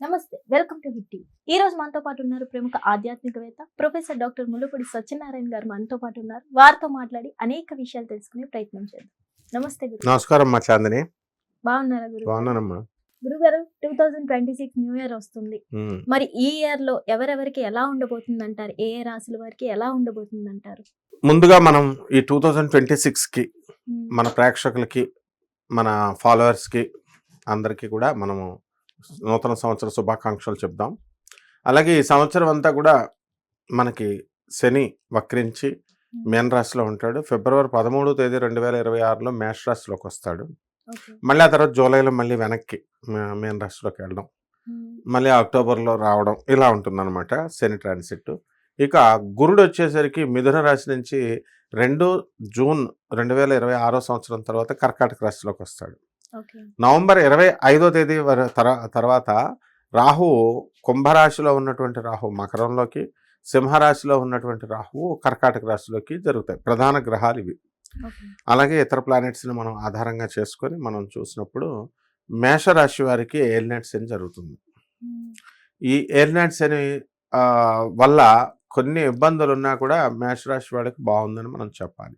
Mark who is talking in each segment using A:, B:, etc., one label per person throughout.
A: నమస్తే welcome to hit. ఈ రోజు మనతో పాటు ఉన్నారు ప్రముఖ ఆధ్యాత్మికవేత్త ప్రొఫెసర్ డాక్టర్ ముల్లపూడి సత్యనారాయణ గారు మనతో పాటు ఉన్నారు. వారితో మాట్లాడి అనేక విషయాలు తెలుసుకునే ప్రయత్నం చేద్దాం. నమస్తే గురు
B: నమస్కారం మా చాందిని.
A: బాగున్నారా గురు
B: బాగున్నానమ్మా
A: గురుగారు two thousand twenty six new year వస్తుంది. మరి ఈ ఇయర్లో ఎవరెవరికి ఎలా ఉండబోతుంది అంటారు ఏ ఏ రాశుల వారికి ఎలా ఉండబోతుంది అంటారు
B: ముందుగా మనం ఈ టూ థౌజండ్ ట్వంటీ సిక్స్కి మన ప్రేక్షకులకి మన ఫాలోవర్స్కి అందరికీ కూడా మనము నూతన సంవత్సర శుభాకాంక్షలు చెప్దాం. అలాగే ఈ సంవత్సరం అంతా కూడా మనకి శని వక్రించి మేన్ రాశిలో ఉంటాడు. ఫిబ్రవరి పదమూడో తేదీ రెండు వేల ఇరవై ఆరులో మేష రాశిలోకి వస్తాడు. మళ్ళీ ఆ తర్వాత జూలైలో మళ్ళీ వెనక్కి మేన్ రాశిలోకి వెళ్ళడం. మళ్ళీ అక్టోబర్లో రావడం. ఇలా ఉంటుందన్నమాట శని ట్రాన్సిట్. ఇక గురుడు వచ్చేసరికి మిథున రాశి నుంచి రెండు జూన్ రెండు వేల ఇరవై ఆరో సంవత్సరం తర్వాత కర్కాటక రాశిలోకి వస్తాడు. నవంబర్ ఇరవై ఐదో తేదీ తర్వాత రాహు కుంభరాశిలో ఉన్నటువంటి రాహు మకరంలోకి సింహరాశిలో ఉన్నటువంటి రాహువు కర్కాటక రాశిలోకి జరుగుతాయి. ప్రధాన గ్రహాలు ఇవి. అలాగే ఇతర ప్లానెట్స్ని మనం ఆధారంగా చేసుకొని మనం చూసినప్పుడు మేషరాశి వారికి ఏలినట్స్ అని జరుగుతుంది. ఈ ఎయిర్నైట్స్ అని వల్ల కొన్ని ఇబ్బందులు ఉన్నా కూడా మేషరాశి వాడికి బాగుందని మనం చెప్పాలి.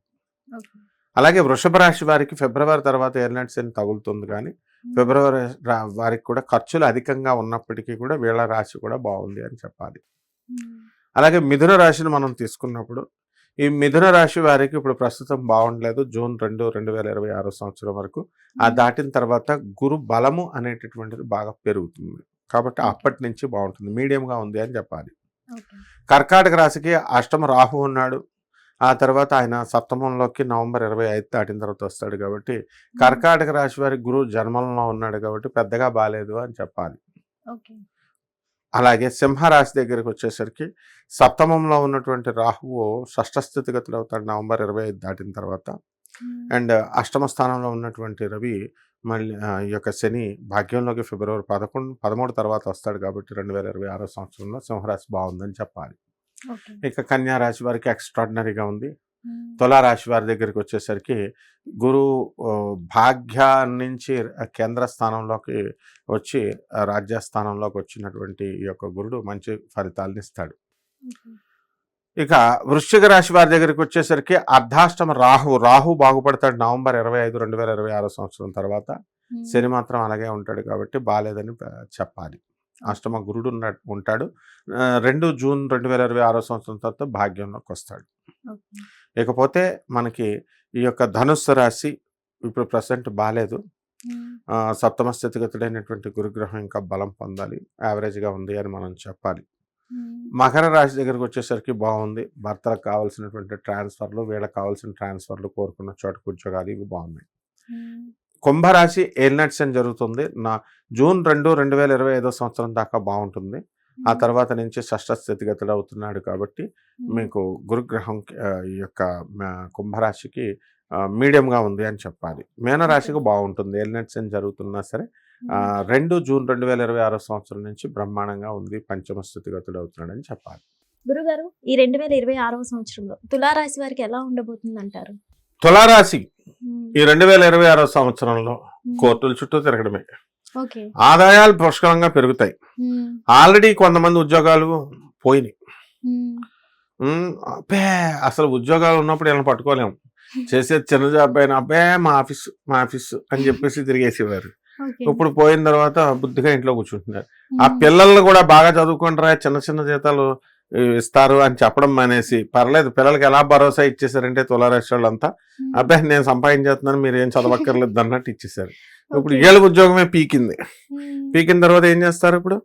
B: అలాగే వృషభ రాశి వారికి ఫిబ్రవరి తర్వాత ఎయిర్నైట్స్ అని తగులుతుంది కానీ ఫిబ్రవరి వారికి కూడా ఖర్చులు అధికంగా ఉన్నప్పటికీ కూడా వీళ్ళ రాశి కూడా బాగుంది అని చెప్పాలి. అలాగే మిథున రాశిని మనం తీసుకున్నప్పుడు ఈ మిథున రాశి వారికి ఇప్పుడు ప్రస్తుతం బాగుండలేదు. జూన్ రెండు రెండు వేల ఇరవై ఆరో సంవత్సరం వరకు ఆ దాటిన తర్వాత గురు బలము అనేటటువంటిది బాగా పెరుగుతుంది. కాబట్టి అప్పటి నుంచి బాగుంటుంది. మీడియంగా ఉంది అని చెప్పాలి. కర్కాటక రాశికి అష్టమ రాహు ఉన్నాడు. ఆ తర్వాత ఆయన సప్తమంలోకి నవంబర్ ఇరవై ఐదు దాటిన తర్వాత వస్తాడు కాబట్టి కర్కాటక రాశి వారి గురువు జన్మంలో ఉన్నాడు కాబట్టి పెద్దగా బాగాలేదు అని చెప్పాలి. అలాగే సింహరాశి దగ్గరికి వచ్చేసరికి సప్తమంలో ఉన్నటువంటి రాహువు షష్ఠ స్థితిగతులు అవుతాడు నవంబర్ ఇరవై ఐదు దాటిన తర్వాత అండ్ అష్టమ స్థానంలో ఉన్నటువంటి రవి మళ్ళీ ఈ యొక్క శని భాగ్యంలోకి ఫిబ్రవరి పదకొండు పదమూడు తర్వాత వస్తాడు కాబట్టి రెండు వేల ఇరవై ఆరో సంవత్సరంలో సింహరాశి బాగుందని చెప్పాలి. ఇక కన్యా రాశి వారికి ఎక్స్ట్రాడినరీగా ఉంది. తులారాశి వారి దగ్గరికి వచ్చేసరికి గురు భాగ్య నుంచి కేంద్ర స్థానంలోకి వచ్చి రాజ్యస్థానంలోకి వచ్చినటువంటి ఈ యొక్క గురుడు మంచి ఫలితాలను ఇస్తాడు. ఇక వృశ్చిక రాశి వారి దగ్గరికి వచ్చేసరికి అర్ధాష్టమ రాహు రాహు బాగుపడతాడు నవంబర్ ఇరవై ఐదు రెండు వేల ఇరవై ఆరో సంవత్సరం తర్వాత. శని మాత్రం అలాగే ఉంటాడు కాబట్టి బాగాలేదని చెప్పాలి. అష్టమ గురుడు ఉన్న- ఉంటాడు. రెండు జూన్ రెండు వేల ఇరవై ఆరో సంవత్సరం తర్వాత భాగ్యంలోకి వస్తాడు. ఇకపోతే మనకి ఈ యొక్క ధనుస్సు రాశి ఇప్పుడు ప్రజెంట్ బాగాలేదు సప్తమ స్థితిగతుడైనటువంటి గురుగ్రహం ఇంకా బలం పొందాలి. యావరేజ్గా ఉంది అని మనం చెప్పాలి. మకర రాశి దగ్గరికి వచ్చేసరికి బాగుంది. భర్తలకు కావాల్సినటువంటి ట్రాన్స్ఫర్లు వీళ్ళకి కావాల్సిన ట్రాన్స్ఫర్లు కోరుకున్న చోటుకు ఉద్యోగాలు ఇవి బాగున్నాయి. కుంభరాశి ఏలినట్స్ అని జరుగుతుంది. నా జూన్ రెండు రెండు వేల ఇరవై ఐదో సంవత్సరం దాకా బాగుంటుంది. ఆ తర్వాత నుంచి షష్ఠ స్థితిగతుడు అవుతున్నాడు కాబట్టి మీకు గురుగ్రహం యొక్క కుంభరాశికి మీడియంగా ఉంది అని చెప్పాలి. మీనరాశికి బాగుంటుంది. ఎల్నెట్స్ అని జరుగుతున్నా సరే రెండు జూన్ రెండు వేల ఇరవై ఆరో సంవత్సరం నుంచి బ్రహ్మాండంగా ఉంది. పంచమ స్థితిగతుడు అవుతున్నాడు అని చెప్పాలి.
A: గురుగారు ఈ రెండు వేల ఇరవై ఆరవ సంవత్సరంలో తులారాశి వారికి ఎలా ఉండబోతుంది అంటారు
B: తులారాశి ఈ రెండు వేల ఇరవై ఆరో సంవత్సరంలో కోర్టుల చుట్టూ తిరగడమే. ఆదాయాలు పుష్కలంగా పెరుగుతాయి. ఆల్రెడీ కొంతమంది ఉద్యోగాలు పోయినాయి. అబ్బే అసలు ఉద్యోగాలు ఉన్నప్పుడు వీళ్ళని పట్టుకోలేము. చేసేది చిన్న జాబ్ అయినా అబ్బే మా ఆఫీస్ మా ఆఫీస్ అని చెప్పేసి తిరిగేసేవారు. ఇప్పుడు పోయిన తర్వాత బుద్ధిగా ఇంట్లో కూర్చుంటున్నారు. ఆ పిల్లల్ని కూడా బాగా చదువుకుంటారా చిన్న చిన్న జీతాలు ఇస్తారు అని చెప్పడం మానేసి పర్లేదు పిల్లలకి ఎలా భరోసా ఇచ్చేసారంటే తులారాశి వాళ్ళంతా అబ్బాయి నేను సంపాదించేస్తున్నాను మీరు ఏం చదవక్కర్లేదు అన్నట్టు ఇచ్చేసారు ఇప్పుడు. ఏళ్ళ ఉద్యోగమే పీకింది. పీకిన తర్వాత ఏం చేస్తారు ఇప్పుడు?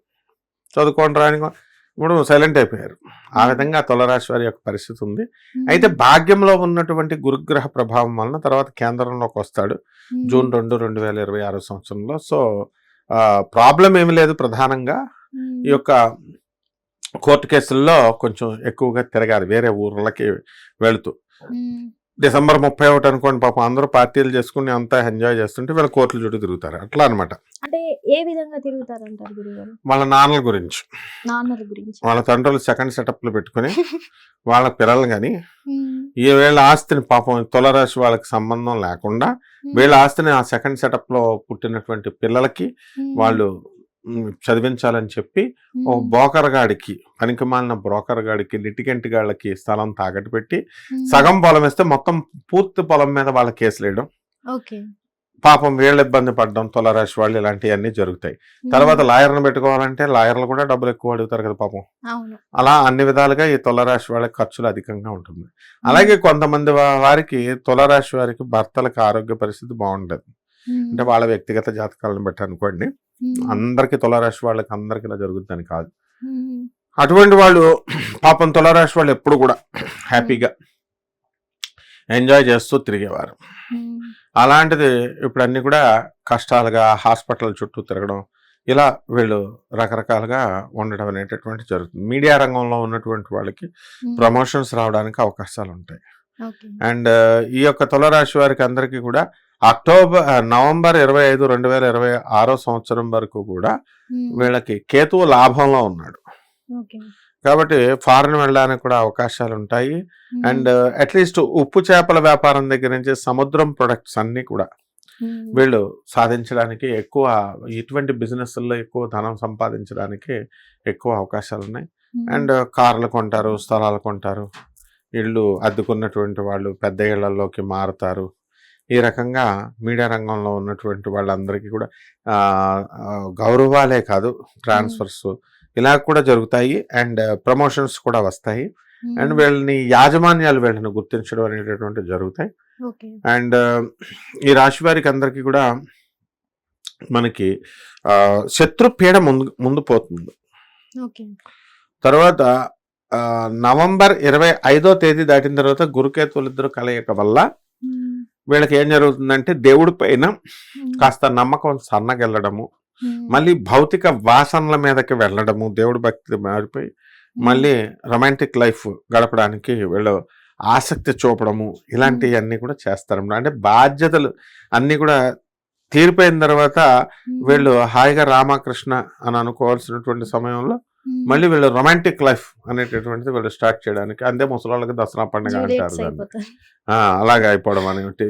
B: చదువుకోండి రాని ఇప్పుడు సైలెంట్ అయిపోయారు. ఆ విధంగా తులరాశి వారి యొక్క పరిస్థితి ఉంది. అయితే భాగ్యంలో ఉన్నటువంటి గురుగ్రహ ప్రభావం వలన తర్వాత కేంద్రంలోకి వస్తాడు. జూన్ రెండు రెండు వేల ఇరవై ఆరో సంవత్సరంలో. సో ప్రాబ్లం ఏమి లేదు ప్రధానంగా. ఈ యొక్క కోర్టు కేసుల్లో కొంచెం ఎక్కువగా తిరగాలి వేరే ఊర్లకి వెళుతూ. డిసెంబర్ ముప్పై ఒకటి అనుకోండి పాపం అందరూ పార్టీలు చేసుకుని అంతా ఎంజాయ్ చేస్తుంటే వీళ్ళ కోర్టుల చుట్టూ తిరుగుతారు. అట్లా అనమాట
A: అంటే ఏ విధంగా తిరుగుతారంటారు
B: వాళ్ళ నాన్నల గురించి.
A: నాన్నల గురించి.
B: వాళ్ళ తండ్రులు సెకండ్ సెటప్లు పెట్టుకుని వాళ్ళ పిల్లలు కానీ ఈ వీళ్ళ ఆస్తిని పాపం తులరాశి వాళ్ళకి సంబంధం లేకుండా వీళ్ళ ఆస్తిని ఆ సెకండ్ సెటప్లో పుట్టినటువంటి పిల్లలకి వాళ్ళు చదివించాలని చెప్పి ఓ బ్రోకర్ గాడికి పనికిమాలిన బ్రోకర్ గాడికి లిటిగెంట్ గాళ్ళకి స్థలం తాకట్టు పెట్టి సగం పొలం వేస్తే మొత్తం పూర్తి పొలం మీద వాళ్ళ కేసులు వేయడం. పాపం వీళ్ళు ఇబ్బంది పడడం తులరాశి వాళ్ళు ఇలాంటివన్నీ జరుగుతాయి. తర్వాత లాయర్ని పెట్టుకోవాలంటే లాయర్లు కూడా డబ్బులు ఎక్కువ అడుగుతారు కదా పాపం. అలా అన్ని విధాలుగా ఈ తులరాశి వాళ్ళకి ఖర్చులు అధికంగా ఉంటుంది. అలాగే కొంతమంది వారికి తులరాశి వారికి భర్తలకు ఆరోగ్య పరిస్థితి బాగుండదు. అంటే వాళ్ళ వ్యక్తిగత జాతకాలను బట్టి అనుకోండి. అందరికి తులరాశి వాళ్ళకి అందరికి ఇలా జరుగుతుందని కాదు. అటువంటి వాళ్ళు పాపం తులరాశి వాళ్ళు ఎప్పుడు కూడా హ్యాపీగా ఎంజాయ్ చేస్తూ తిరిగేవారు. అలాంటిది ఇప్పుడు అన్ని కూడా కష్టాలుగా హాస్పిటల్ చుట్టూ తిరగడం ఇలా వీళ్ళు రకరకాలుగా ఉండడం అనేటటువంటి జరుగుతుంది. మీడియా రంగంలో ఉన్నటువంటి వాళ్ళకి ప్రమోషన్స్ రావడానికి అవకాశాలు ఉంటాయి అండ్ ఈ యొక్క తులరాశి వారికి అందరికీ కూడా అక్టోబర్ నవంబర్ ఇరవై ఐదు రెండు వేల ఇరవై ఆరో సంవత్సరం వరకు కూడా వీళ్ళకి కేతువు లాభంలో ఉన్నాడు. కాబట్టి ఫారెన్ వెళ్ళడానికి కూడా అవకాశాలు ఉంటాయి. అండ్ అట్లీస్ట్ ఉప్పు చేపల వ్యాపారం దగ్గర నుంచి సముద్రం ప్రొడక్ట్స్ అన్ని కూడా వీళ్ళు సాధించడానికి ఎక్కువ ఇటువంటి బిజినెస్ల్లో ఎక్కువ ధనం సంపాదించడానికి ఎక్కువ అవకాశాలు ఉన్నాయి. అండ్ కార్లు కొంటారు స్థలాలు కొంటారు. ఇళ్ళు అద్దుకున్నటువంటి వాళ్ళు పెద్ద ఇళ్ళలోకి మారుతారు. ఈ రకంగా మీడియా రంగంలో ఉన్నటువంటి వాళ్ళందరికీ కూడా గౌరవాలే కాదు ట్రాన్స్ఫర్స్. ఇలా కూడా జరుగుతాయి అండ్ ప్రమోషన్స్ కూడా వస్తాయి. అండ్ వీళ్ళని యాజమాన్యాలు వీళ్ళని గుర్తించడం అనేటటువంటి జరుగుతాయి. అండ్ ఈ రాశి వారికి అందరికీ కూడా మనకి శత్రు పీడ ముందు ముందు పోతుంది. తర్వాత నవంబర్ ఇరవై ఐదో తేదీ దాటిన తర్వాత గురుకేతువులు ఇద్దరు కలయిక వల్ల వీళ్ళకి ఏం జరుగుతుందంటే దేవుడి పైన కాస్త నమ్మకం సన్నగెళ్ళడము మళ్ళీ భౌతిక వాసనల మీదకి వెళ్ళడము దేవుడి భక్తి మారిపోయి మళ్ళీ రొమాంటిక్ లైఫ్ గడపడానికి వీళ్ళు ఆసక్తి చూపడము ఇలాంటివన్నీ కూడా చేస్తారు. అంటే బాధ్యతలు అన్నీ కూడా తీరిపోయిన తర్వాత వీళ్ళు హాయిగా రామకృష్ణ అని అనుకోవాల్సినటువంటి సమయంలో మళ్ళీ వీళ్ళు రొమాంటిక్ లైఫ్ అనేటటువంటిది వీళ్ళు స్టార్ట్ చేయడానికి. అంతే ముసలాళ్ళకి దసరా పండుగ అంటారు దాన్ని. అలాగే అయిపోవడం అనేటి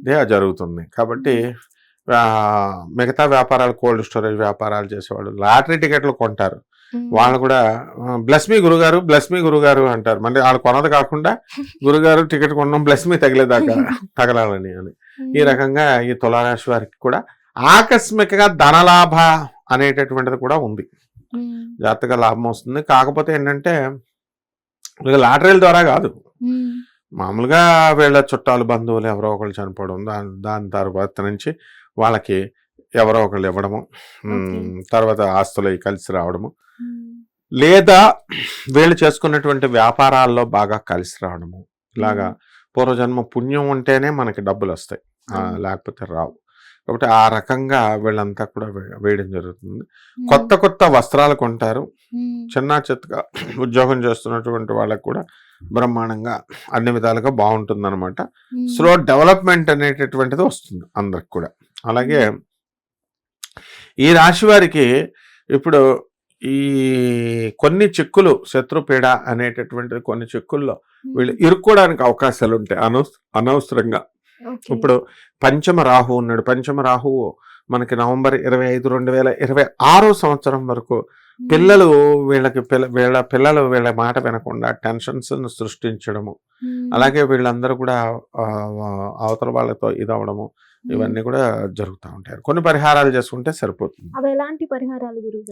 B: ఇదే జరుగుతుంది. కాబట్టి మిగతా వ్యాపారాలు కోల్డ్ స్టోరేజ్ వ్యాపారాలు చేసేవాళ్ళు లాటరీ టికెట్లు కొంటారు. వాళ్ళు కూడా బ్లెస్ మీ గురుగారు బ్లెస్ మీ గురుగారు అంటారు. మళ్ళీ వాళ్ళు కొనది కాకుండా గురుగారు టికెట్ కొనడం బ్లెస్ మీ తగిలేదాకా తగలాలని అని. ఈ రకంగా ఈ తులారాశి వారికి కూడా ఆకస్మికంగా ధనలాభ అనేటటువంటిది కూడా ఉంది. జాతక లాభం వస్తుంది. కాకపోతే ఏంటంటే లాటరీల ద్వారా కాదు. మామూలుగా వీళ్ళ చుట్టాలు బంధువులు ఎవరో ఒకళ్ళు చనిపోవడం దాని దాని తర్వాత నుంచి వాళ్ళకి ఎవరో ఒకళ్ళు ఇవ్వడము తర్వాత ఆస్తులు కలిసి రావడము. లేదా వీళ్ళు చేసుకున్నటువంటి వ్యాపారాల్లో బాగా కలిసి రావడము. ఇలాగా పూర్వజన్మ పుణ్యం ఉంటేనే మనకి డబ్బులు వస్తాయి. లేకపోతే రావు. కాబట్టి ఆ రకంగా వీళ్ళంతా కూడా వేయడం జరుగుతుంది. కొత్త కొత్త వస్త్రాలు కొంటారు. చిన్న చిత్తగా ఉద్యోగం చేస్తున్నటువంటి వాళ్ళకి కూడా బ్రహ్మాండంగా అన్ని విధాలుగా బాగుంటుంది అనమాట స్లో డెవలప్మెంట్ అనేటటువంటిది వస్తుంది అందరికి కూడా. అలాగే ఈ రాశి వారికి ఇప్పుడు ఈ కొన్ని చిక్కులు శత్రుపీడ అనేటటువంటిది కొన్ని చిక్కుల్లో వీళ్ళు ఇరుక్కోవడానికి అవకాశాలు ఉంటాయి అనవస అనవసరంగా. ఇప్పుడు పంచమ రాహు ఉన్నాడు. పంచమ రాహువు మనకి నవంబర్ ఇరవై ఐదు రెండు వేల ఇరవై ఆరో సంవత్సరం వరకు పిల్లలు వీళ్ళకి పిల్ల వీళ్ళ పిల్లలు వీళ్ళ మాట వినకుండా టెన్షన్స్ సృష్టించడము. అలాగే వీళ్ళందరూ కూడా అవతల వాళ్ళతో ఇదవడము ఇవన్నీ కూడా జరుగుతూ ఉంటాయి. కొన్ని పరిహారాలు చేసుకుంటే సరిపోతుంది.
A: అవి ఎలాంటి పరిహారాలు గురువు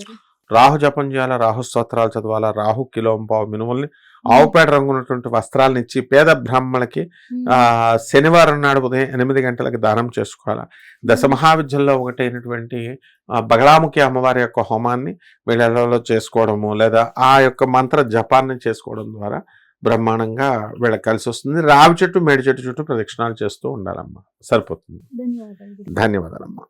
B: రాహు జపం చేయాలా? రాహు స్తోత్రాలు చదవాలా? రాహు కిలోంపావు మినుముల్ని ఆవుపేట రంగు ఉన్నటువంటి వస్త్రాలను ఇచ్చి పేద బ్రాహ్మణులకి ఆ శనివారం నాడు ఉదయం ఎనిమిది గంటలకు దానం చేసుకోవాలా? దశ మహావిద్యల్లో ఒకటైనటువంటి ఆ, బగలాముఖి అమ్మవారి యొక్క హోమాన్ని వీళ్ళలో చేసుకోవడము లేదా ఆ యొక్క మంత్ర జపాన్ని చేసుకోవడం ద్వారా బ్రహ్మాండంగా వీళ్ళకి కలిసి వస్తుంది. రావి చెట్టు మేడి చెట్టు చుట్టూ ప్రదక్షిణాలు చేస్తూ ఉండాలమ్మా. సరిపోతుంది. ధన్యవాదాలమ్మా.